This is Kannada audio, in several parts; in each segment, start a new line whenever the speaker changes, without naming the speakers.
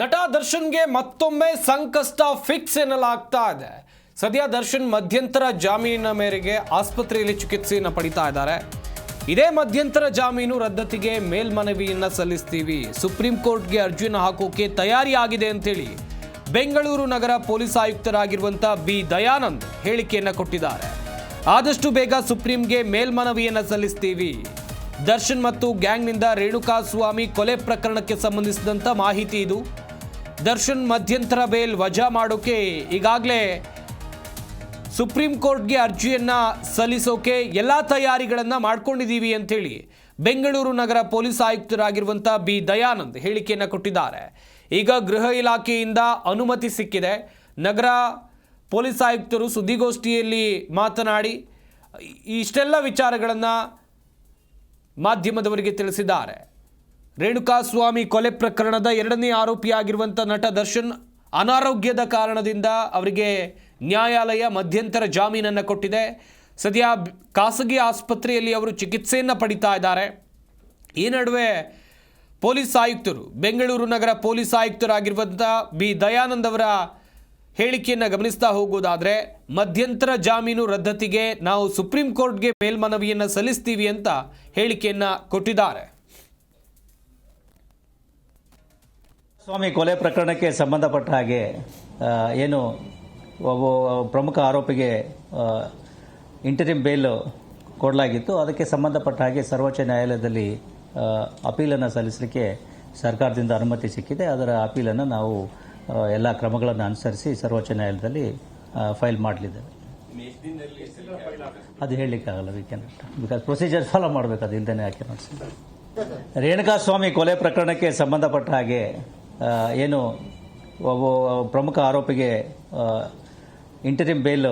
ನಟ ದರ್ಶನ್ಗೆ ಮತ್ತೊಮ್ಮೆ ಸಂಕಷ್ಟ ಫಿಕ್ಸ್ ಎನ್ನಲಾಗ್ತಾ ಇದೆ. ಸದ್ಯ ದರ್ಶನ್ ಮಧ್ಯಂತರ ಜಾಮೀನಿನ ಮೇರೆಗೆ ಆಸ್ಪತ್ರೆಯಲ್ಲಿ ಚಿಕಿತ್ಸೆಯನ್ನು ಪಡಿತಾ ಇದ್ದಾರೆ. ಇದೇ ಮಧ್ಯಂತರ ಜಾಮೀನು ರದ್ದತಿಗೆ ಮೇಲ್ಮನವಿಯನ್ನು ಸಲ್ಲಿಸ್ತೀವಿ. ಸುಪ್ರೀಂ ಕೋರ್ಟ್ಗೆ ಅರ್ಜಿಯನ್ನು ಹಾಕೋಕೆ ತಯಾರಿ ಆಗಿದೆ ಅಂತೇಳಿ ಬೆಂಗಳೂರು ನಗರ ಪೊಲೀಸ್ ಆಯುಕ್ತರಾಗಿರುವಂಥ ಬಿ. ದಯಾನಂದ್ ಹೇಳಿಕೆಯನ್ನು ಕೊಟ್ಟಿದ್ದಾರೆ. ಆದಷ್ಟು ಬೇಗ ಸುಪ್ರೀಂಗೆ ಮೇಲ್ಮನವಿಯನ್ನು ಸಲ್ಲಿಸ್ತೀವಿ. ದರ್ಶನ್ ಮತ್ತು ಗ್ಯಾಂಗ್ನಿಂದ ರೇಣುಕಾ ಸ್ವಾಮಿ ಕೊಲೆ ಪ್ರಕರಣಕ್ಕೆ ಸಂಬಂಧಿಸಿದಂಥ ಮಾಹಿತಿ ಇದು. ದರ್ಶನ್ ಮಧ್ಯಂತರ ಬೇಲ್ ವಜಾ ಮಾಡೋಕೆ ಈಗಾಗಲೇ ಸುಪ್ರೀಂ ಕೋರ್ಟ್ಗೆ ಅರ್ಜಿಯನ್ನು ಸಲ್ಲಿಸೋಕೆ ಎಲ್ಲ ತಯಾರಿಗಳನ್ನು ಮಾಡ್ಕೊಂಡಿದ್ದೀವಿ ಅಂಥೇಳಿ ಬೆಂಗಳೂರು ನಗರ ಪೊಲೀಸ್ ಆಯುಕ್ತರಾಗಿರುವಂಥ ಬಿ ದಯಾನಂದ್ ಹೇಳಿಕೆಯನ್ನು ಕೊಟ್ಟಿದ್ದಾರೆ. ಈಗ ಗೃಹ ಇಲಾಖೆಯಿಂದ ಅನುಮತಿ ಸಿಕ್ಕಿದೆ. ನಗರ ಪೊಲೀಸ್ ಆಯುಕ್ತರು ಸುದ್ದಿಗೋಷ್ಠಿಯಲ್ಲಿ ಮಾತನಾಡಿ ಇಷ್ಟೆಲ್ಲ ವಿಚಾರಗಳನ್ನು ಮಾಧ್ಯಮದವರಿಗೆ ತಿಳಿಸಿದ್ದಾರೆ. ರೇಣುಕಾಸ್ವಾಮಿ ಕೊಲೆ ಪ್ರಕರಣದ ಎರಡನೇ ಆರೋಪಿಯಾಗಿರುವಂಥ ನಟ ದರ್ಶನ್ ಅನಾರೋಗ್ಯದ ಕಾರಣದಿಂದ ಅವರಿಗೆ ನ್ಯಾಯಾಲಯ ಮಧ್ಯಂತರ ಜಾಮೀನನ್ನು ಕೊಟ್ಟಿದೆ. ಸದ್ಯ ಖಾಸಗಿ ಆಸ್ಪತ್ರೆಯಲ್ಲಿ ಅವರು ಚಿಕಿತ್ಸೆಯನ್ನು ಪಡಿತಾ ಇದ್ದಾರೆ. ಈ ನಡುವೆ ಪೊಲೀಸ್ ಆಯುಕ್ತರು, ಬೆಂಗಳೂರು ನಗರ ಪೊಲೀಸ್ ಆಯುಕ್ತರಾಗಿರುವಂಥ ಬಿ ದಯಾನಂದ್ ಅವರ ಹೇಳಿಕೆಯನ್ನು ಗಮನಿಸ್ತಾ ಹೋಗೋದಾದರೆ, ಮಧ್ಯಂತರ ಜಾಮೀನು ರದ್ದತಿಗೆ ನಾವು ಸುಪ್ರೀಂ ಕೋರ್ಟ್ಗೆ ಮೇಲ್ಮನವಿಯನ್ನು ಸಲ್ಲಿಸ್ತೀವಿ ಅಂತ ಹೇಳಿಕೆಯನ್ನು ಕೊಟ್ಟಿದ್ದಾರೆ.
ಸ್ವಾಮಿ ಕೊಲೆ ಪ್ರಕರಣಕ್ಕೆ ಸಂಬಂಧಪಟ್ಟ ಹಾಗೆ ಏನು ಪ್ರಮುಖ ಆರೋಪಿಗೆ ಇಂಟರಿಮ್ ಬೇಲ್ ಕೊಡಲಾಗಿತ್ತು. ಅದಕ್ಕೆ ಸಂಬಂಧಪಟ್ಟ ಹಾಗೆ ಸರ್ವೋಚ್ಚ ನ್ಯಾಯಾಲಯದಲ್ಲಿ ಅಪೀಲನ್ನು ಸಲ್ಲಿಸಲಿಕ್ಕೆ ಸರ್ಕಾರದಿಂದ ಅನುಮತಿ ಸಿಕ್ಕಿದೆ. ಅದರ ಅಪೀಲನ್ನು ನಾವು ಎಲ್ಲ ಕ್ರಮಗಳನ್ನು ಅನುಸರಿಸಿ ಸರ್ವೋಚ್ಚ ನ್ಯಾಯಾಲಯದಲ್ಲಿ ಫೈಲ್ ಮಾಡಲಿದ್ದೇವೆ. ಅದು ಹೇಳಲಿಕ್ಕಾಗಲ್ಲ we can because procedure follow ಮಾಡಬೇಕು, ಅದು ಇಲ್ದೇನೆ ಯಾಕೆ ರೇಣುಕಾ ಸ್ವಾಮಿ ಕೊಲೆ ಪ್ರಕರಣಕ್ಕೆ ಸಂಬಂಧಪಟ್ಟ ಹಾಗೆ ಏನು ಪ್ರಮುಖ ಆರೋಪಿಗೆ ಇಂಟರಿಮ್ ಬೇಲ್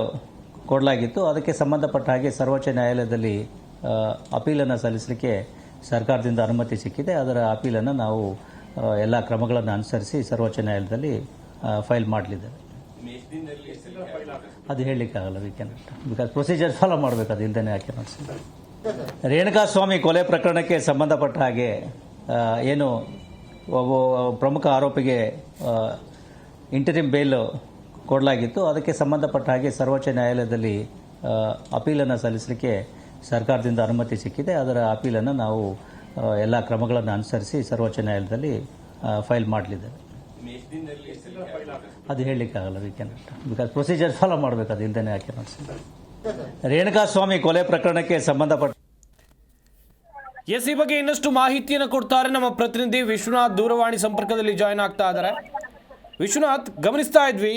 ಕೊಡಲಾಗಿತ್ತು. ಅದಕ್ಕೆ ಸಂಬಂಧಪಟ್ಟ ಹಾಗೆ ಸರ್ವೋಚ್ಚ ನ್ಯಾಯಾಲಯದಲ್ಲಿ ಅಪೀಲನ್ನು ಸಲ್ಲಿಸಲಿಕ್ಕೆ ಸರ್ಕಾರದಿಂದ ಅನುಮತಿ ಸಿಕ್ಕಿದೆ. ಅದರ ಅಪೀಲನ್ನು ನಾವು ಎಲ್ಲ ಕ್ರಮಗಳನ್ನು ಅನುಸರಿಸಿ ಸರ್ವೋಚ್ಚ ನ್ಯಾಯಾಲಯದಲ್ಲಿ ಫೈಲ್ ಮಾಡಲಿದ್ದೇವೆ. ಅದು ಹೇಳಲಿಕ್ಕಾಗಲ್ಲ we can because procedure follow ಮಾಡಬೇಕು, ಅದು ಇಲ್ದೇನೆ ಯಾಕೆ ಸ್ವಾಮಿ ರೇಣುಕಾಸ್ವಾಮಿ ಕೊಲೆ ಪ್ರಕರಣಕ್ಕೆ ಸಂಬಂಧಪಟ್ಟ ಹಾಗೆ ಏನು ಪ್ರಮುಖ ಆರೋಪಿಗೆ ಇಂಟರಿಮ್ ಬೇಲ್ ಕೊಡಲಾಗಿತ್ತು. ಅದಕ್ಕೆ ಸಂಬಂಧಪಟ್ಟ ಹಾಗೆ ಸರ್ವೋಚ್ಚ ನ್ಯಾಯಾಲಯದಲ್ಲಿ ಅಪೀಲನ್ನು ಸಲ್ಲಿಸಲಿಕ್ಕೆ ಸರ್ಕಾರದಿಂದ ಅನುಮತಿ ಸಿಕ್ಕಿದೆ. ಅದರ ಅಪೀಲನ್ನು ನಾವು ಎಲ್ಲ ಕ್ರಮಗಳನ್ನು ಅನುಸರಿಸಿ ಸರ್ವೋಚ್ಚ ನ್ಯಾಯಾಲಯದಲ್ಲಿ ಫೈಲ್ ಮಾಡಲಿದ್ದೇವೆ. ಅದು ಹೇಳಲಿಕ್ಕಾಗಲ್ಲ we can because procedure follow ಮಾಡಬೇಕು, ಅದು ಇಲ್ದೇನೆ ಯಾಕೆ ನೋಡಿಸಿ. ರೇಣುಕಾಸ್ವಾಮಿ ಕೊಲೆ ಪ್ರಕರಣಕ್ಕೆ ಸಂಬಂಧಪಟ್ಟ
ಎಸ್ ಈ ಬಗ್ಗೆ ಇನ್ನಷ್ಟು ಮಾಹಿತಿಯನ್ನು ಕೊಡ್ತಾರೆ ನಮ್ಮ ಪ್ರತಿನಿಧಿ ವಿಶ್ವನಾಥ್ ದೂರವಾಣಿ ಸಂಪರ್ಕದಲ್ಲಿ ಜಾಯ್ನ್ ಆಗ್ತಾ ಇದ್ದಾರೆ. ವಿಶ್ವನಾಥ್, ಗಮನಿಸ್ತಾ ಇದ್ವಿ.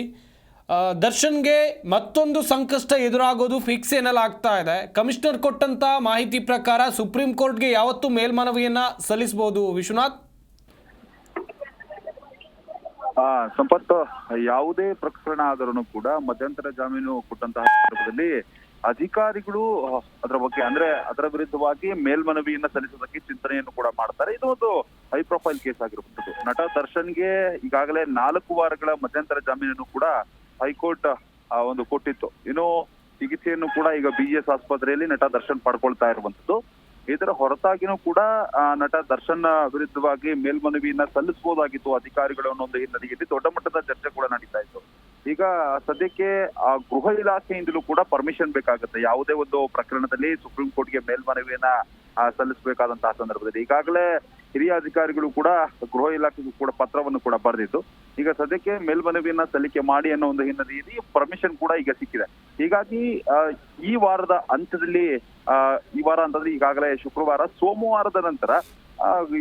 ದರ್ಶನ್ಗೆ ಮತ್ತೊಂದು ಸಂಕಷ್ಟ ಎದುರಾಗೋದು ಫಿಕ್ಸ್ ಎನ್ನಲಾಗ್ತಾ ಇದೆ. ಕಮಿಷನರ್ ಕೊಟ್ಟಂತ ಮಾಹಿತಿ ಪ್ರಕಾರ ಸುಪ್ರೀಂ ಕೋರ್ಟ್ಗೆ ಯಾವತ್ತೂ ಮೇಲ್ಮನವಿಯನ್ನ ಸಲ್ಲಿಸಬಹುದು ವಿಶ್ವನಾಥ್?
ಸಂಪತ್ತು ಸಂಪತ್ ಯಾವುದೇ ಪ್ರಕರಣ ಆದರೂ ಕೂಡ ಮಧ್ಯಂತರ ಜಾಮೀನು ಕೊಟ್ಟಂತಹ ಸಂದರ್ಭದಲ್ಲಿ ಅಧಿಕಾರಿಗಳು ಅದರ ಬಗ್ಗೆ ಅಂದ್ರೆ ಅದರ ವಿರುದ್ಧವಾಗಿ ಮೇಲ್ಮನವಿಯನ್ನ ಸಲ್ಲಿಸೋದಕ್ಕೆ ಚಿಂತನೆಯನ್ನು ಕೂಡ ಮಾಡ್ತಾರೆ. ಇದು ಒಂದು ಹೈ ಪ್ರೊಫೈಲ್ ಕೇಸ್ ಆಗಿರುವಂತದ್ದು ನಟ ದರ್ಶನ್ಗೆ ಈಗಾಗಲೇ ನಾಲ್ಕು ವಾರಗಳ ಮಧ್ಯಂತರ ಜಾಮೀನನ್ನು ಕೂಡ ಹೈಕೋರ್ಟ್ ಒಂದು ಕೊಟ್ಟಿತ್ತು. ಇನ್ನು ಚಿಕಿತ್ಸೆಯನ್ನು ಕೂಡ ಈಗ ಬಿಎಸ್ ಆಸ್ಪತ್ರೆಯಲ್ಲಿ ನಟ ದರ್ಶನ್ ಪಡ್ಕೊಳ್ತಾ ಇರುವಂತದ್ದು ಇದರ ಹೊರತಾಗಿನೂ ಕೂಡ ನಟ ದರ್ಶನ್ ವಿರುದ್ಧವಾಗಿ ಮೇಲ್ಮನವಿಯನ್ನ ಸಲ್ಲಿಸಬಹುದಾಗಿತ್ತು ಅಧಿಕಾರಿಗಳು ಅನ್ನೋ ಒಂದು ಹಿನ್ನೆಲೆಯಲ್ಲಿ. ದೊಡ್ಡ ಮಟ್ಟದ ಚರ್ಚೆ ಕೂಡ ನಡೀತಾ ಇತ್ತು. ಈಗ ಸದ್ಯಕ್ಕೆ ಆ ಗೃಹ ಇಲಾಖೆಯಿಂದಲೂ ಕೂಡ ಪರ್ಮಿಷನ್ ಬೇಕಾಗುತ್ತೆ. ಯಾವುದೇ ಒಂದು ಪ್ರಕರಣದಲ್ಲಿ ಸುಪ್ರೀಂ ಕೋರ್ಟ್ಗೆ ಮೇಲ್ಮನವಿಯನ್ನ ಸಲ್ಲಿಸಬೇಕಾದಂತಹ ಸಂದರ್ಭದಲ್ಲಿ. ಈಗಾಗಲೇ ಹಿರಿಯ ಅಧಿಕಾರಿಗಳು ಕೂಡ ಗೃಹ ಇಲಾಖೆಗೂ ಕೂಡ ಪತ್ರವನ್ನು ಕೂಡ ಬರೆದಿದ್ದು, ಈಗ ಸದ್ಯಕ್ಕೆ ಮೇಲ್ಮನವಿಯನ್ನ ಸಲ್ಲಿಕೆ ಮಾಡಿ ಅನ್ನೋ ಒಂದು ಹಿನ್ನೆಲೆಯಲ್ಲಿ ಪರ್ಮಿಷನ್ ಕೂಡ ಈಗ ಸಿಕ್ಕಿದೆ. ಹೀಗಾಗಿ ಈ ವಾರದ ಅಂತ್ಯದಲ್ಲಿ ಈ ವಾರ ಅಂತಂದ್ರೆ ಈಗಾಗಲೇ ಶುಕ್ರವಾರ, ಸೋಮವಾರದ ನಂತರ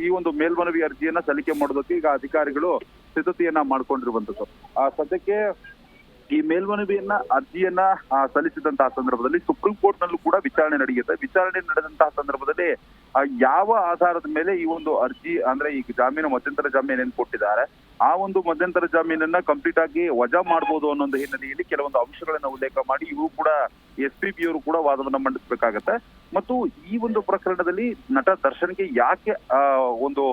ಈ ಒಂದು ಮೇಲ್ಮನವಿ ಅರ್ಜಿಯನ್ನ ಸಲ್ಲಿಕೆ ಮಾಡೋದಕ್ಕೆ ಈಗ ಅಧಿಕಾರಿಗಳು ಸಿದ್ಧತೆಯನ್ನ ಮಾಡ್ಕೊಂಡಿರುವಂತದ್ದು. ಆ, ಸದ್ಯಕ್ಕೆ ಈ ಮೇಲ್ಮನವಿಯನ್ನ, ಅರ್ಜಿಯನ್ನ ಸಲ್ಲಿಸಿದಂತಹ ಸಂದರ್ಭದಲ್ಲಿ ಸುಪ್ರೀಂ ಕೋರ್ಟ್ ನಲ್ಲೂ ಕೂಡ ವಿಚಾರಣೆ ನಡೆಯುತ್ತೆ. ವಿಚಾರಣೆ ನಡೆದಂತಹ ಸಂದರ್ಭದಲ್ಲಿ ಯಾವ ಆಧಾರದ ಮೇಲೆ ಈ ಒಂದು ಅರ್ಜಿ, ಅಂದ್ರೆ ಈ ಜಾಮೀನು ಮಧ್ಯಂತರ ಜಾಮೀನು ಏನ್ ಕೊಟ್ಟಿದ್ದಾರೆ, ಆ ಒಂದು ಮಧ್ಯಂತರ ಜಾಮೀನನ್ನ ಕಂಪ್ಲೀಟ್ ಆಗಿ ವಜಾ ಮಾಡಬಹುದು ಅನ್ನೋ ಒಂದು ಹಿನ್ನೆಲೆಯಲ್ಲಿ ಕೆಲವೊಂದು ಅಂಶಗಳನ್ನ ಉಲ್ಲೇಖ ಮಾಡಿ ಇವರು ಕೂಡ ಎಸ್ ಪಿ ಬಿ ಅವರು ಕೂಡ ವಾದವನ್ನ ಮಂಡಿಸಬೇಕಾಗತ್ತೆ. ಮತ್ತು ಈ ಒಂದು ಪ್ರಕರಣದಲ್ಲಿ ನಟ ದರ್ಶನ್ಗೆ ಯಾಕೆ ಒಂದು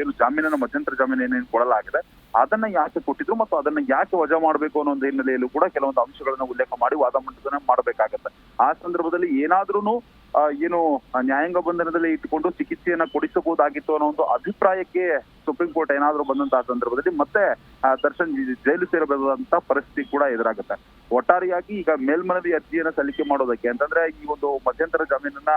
ಏನು ಜಾಮೀನನ್ನ ಮಧ್ಯಂತರ ಜಾಮೀನು ಏನೇನು ಕೊಡಲಾಗಿದೆ ಅದನ್ನ ಯಾಕೆ ಕೊಟ್ಟಿದ್ರು ಮತ್ತು ಅದನ್ನ ಯಾಕೆ ವಜಾ ಮಾಡಬೇಕು ಅನ್ನೋ ಒಂದು ಹಿನ್ನೆಲೆಯಲ್ಲೂ ಕೂಡ ಕೆಲವೊಂದು ಅಂಶಗಳನ್ನ ಉಲ್ಲೇಖ ಮಾಡಿ ವಾದ ಮಂಡನೆ ಮಾಡಬೇಕಾಗತ್ತೆ. ಆ ಸಂದರ್ಭದಲ್ಲಿ ಏನಾದ್ರೂ ಏನು ನ್ಯಾಯಾಂಗ ಬಂಧನದಲ್ಲಿ ಇಟ್ಟುಕೊಂಡು ಚಿಕಿತ್ಸೆಯನ್ನ ಕೊಡಿಸಬಹುದಾಗಿತ್ತು ಅನ್ನೋ ಒಂದು ಅಭಿಪ್ರಾಯಕ್ಕೆ ಸುಪ್ರೀಂ ಕೋರ್ಟ್ ಏನಾದ್ರೂ ಬಂದಂತಹ ಸಂದರ್ಭದಲ್ಲಿ ಮತ್ತೆ ದರ್ಶನ್ ಜೈಲು ಸೇರಬಹುದಂತ ಪರಿಸ್ಥಿತಿ ಕೂಡ ಎದುರಾಗುತ್ತೆ. ಒಟ್ಟಾರೆಯಾಗಿ ಈಗ ಮೇಲ್ಮನವಿ ಅರ್ಜಿಯನ್ನ ಸಲ್ಲಿಕೆ ಮಾಡೋದಕ್ಕೆ, ಅಂತಂದ್ರೆ ಈ ಒಂದು ಮಧ್ಯಂತರ ಜಾಮೀನನ್ನ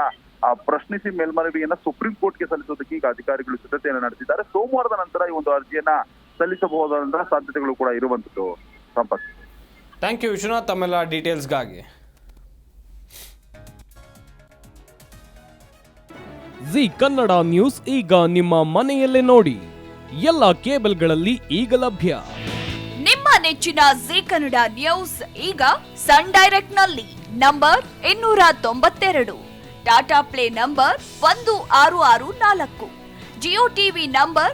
ಪ್ರಶ್ನಿಸಿ ಮೇಲ್ಮನವಿಯನ್ನ ಸುಪ್ರೀಂ ಕೋರ್ಟ್ಗೆ ಸಲ್ಲಿಸೋದಕ್ಕೆ ಈಗ ಅಧಿಕಾರಿಗಳು ಸಿದ್ಧತೆಯನ್ನು ನಡೆಸಿದ್ದಾರೆ. ಸೋಮವಾರದ ನಂತರ ಈ ಒಂದು ಅರ್ಜಿಯನ್ನ ಸಲ್ಲಿಸಬಹುದಾದಂತಹ ಸಾಧ್ಯತೆಗಳು ಕೂಡ ಇರುವಂತದ್ದು ಸಂಪತ್
ಥ್ಯಾಂಕ್ ಯು ವಿಶ್ವನಾಥ್ ತಮ್ಮೆಲ್ಲ ಡೀಟೇಲ್ಸ್ಗಾಗಿ
ಜಿ ಕನ್ನಡ ನ್ಯೂಸ್ ಈಗ ನಿಮ್ಮ ಮನೆಯಲ್ಲೇ ನೋಡಿ. ಎಲ್ಲ ಕೇಬಲ್ಗಳಲ್ಲಿ ಈಗ ಲಭ್ಯ.
ನಿಮ್ಮ ನೆಚ್ಚಿನ ಜಿ ಕನ್ನಡ ನ್ಯೂಸ್ ಈಗ ಸನ್ ಡೈರೆಕ್ಟ್ನಲ್ಲಿ ನಂಬರ್ ಇನ್ನೂರ ತೊಂಬತ್ತೆರಡು ಟಾಟಾ ಪ್ಲೇ ನಂಬರ್ ಒಂದು ಆರು ಆರು ನಾಲ್ಕು. Jio TV number